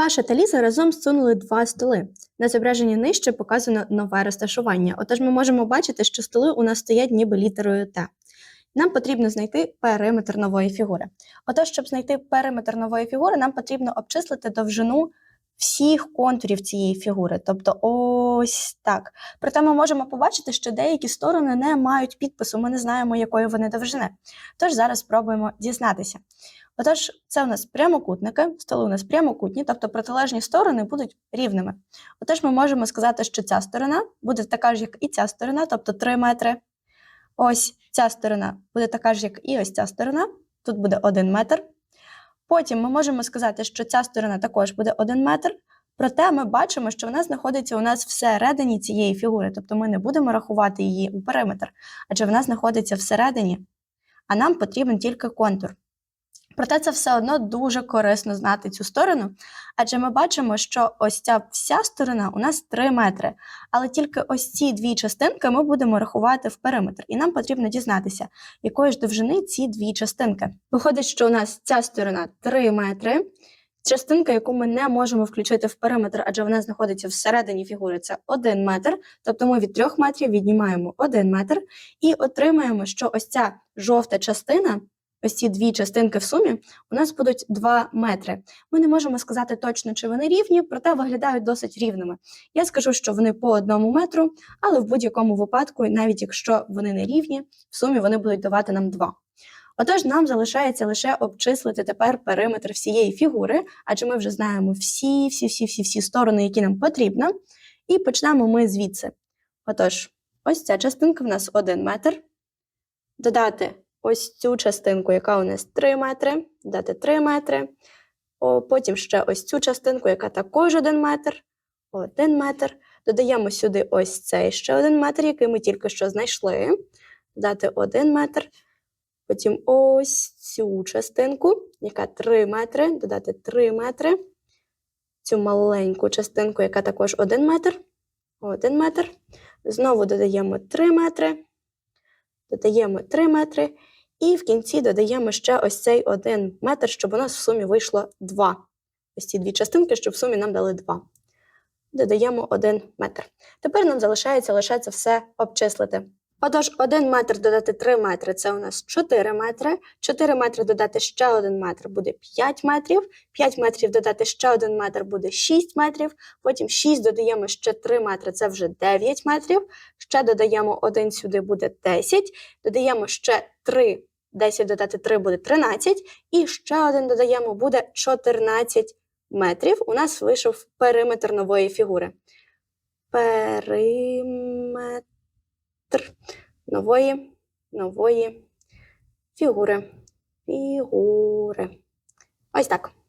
Паша та Ліза разом зсунули два столи. На зображенні нижче показано нове розташування. Отож, ми можемо бачити, що столи у нас стоять ніби літерою Т. Нам потрібно знайти периметр нової фігури. Отож, щоб знайти периметр нової фігури, нам потрібно обчислити довжину всіх контурів цієї фігури. Тобто ось так. Проте ми можемо побачити, що деякі сторони не мають підпису, ми не знаємо, якої вони довжини. Тож зараз спробуємо дізнатися. Отож, це у нас прямокутники, столи у нас прямокутні, тобто протилежні сторони будуть рівними. Отож, ми можемо сказати, що ця сторона буде така ж, як і ця сторона, тобто 3 метри. Ось ця сторона буде така ж, як і ось ця сторона, тут буде 1 метр. Потім ми можемо сказати, що ця сторона також буде 1 метр. Проте ми бачимо, що вона знаходиться у нас всередині цієї фігури, тобто ми не будемо рахувати її у периметр, адже вона знаходиться всередині, а нам потрібен тільки контур. Проте це все одно дуже корисно знати цю сторону, адже ми бачимо, що ось ця вся сторона у нас 3 метри, але тільки ось ці дві частинки ми будемо рахувати в периметр, і нам потрібно дізнатися, якої ж довжини ці дві частинки. Виходить, що у нас ця сторона 3 метри. Частинка, яку ми не можемо включити в периметр, адже вона знаходиться всередині фігури, це 1 метр. Тобто ми від 3 метрів віднімаємо 1 метр і отримаємо, що ось ця жовта частина, ось ці дві частинки в сумі, у нас будуть 2 метри. Ми не можемо сказати точно, чи вони рівні, проте виглядають досить рівними. Я скажу, що вони по одному метру, але в будь-якому випадку, навіть якщо вони не рівні, в сумі вони будуть давати нам 2. Отож, нам залишається лише обчислити тепер периметр всієї фігури, адже ми вже знаємо всі, всі, всі, всі, всі сторони, які нам потрібно. І почнемо ми звідси. Отож, ось ця частинка в нас 1 метр. Додати ось цю частинку, яка у нас 3 метри, додати 3 метри. О, потім ще ось цю частинку, яка також 1 метр, 1 метр. Додаємо сюди ось цей ще 1 метр, який ми тільки що знайшли. Додати 1 метр. Потім ось цю частинку, яка 3 метри, додати 3 метри. Цю маленьку частинку, яка також 1 метр. 1 метр. Знову додаємо 3 метри. Додаємо 3 метри. І в кінці додаємо ще ось цей 1 метр, щоб у нас в сумі вийшло 2. Ось ці дві частинки, щоб в сумі нам дали 2. Додаємо 1 метр. Тепер нам залишається лише це все обчислити. Отож, 1 метр додати 3 метри це у нас 4 метри. 4 метри додати ще 1 метр буде 5 метрів. 5 метрів додати ще 1 метр буде 6 метрів. Потім 6 додаємо ще 3 метри, це вже 9 метрів. Ще додаємо 1 сюди буде 10. Додаємо ще 3, 10 додати 3 буде 13. І ще один додаємо буде 14 метрів. У нас вийшов периметр нової фігури. Периметр нової, нової фігури. Фігури. Ось так.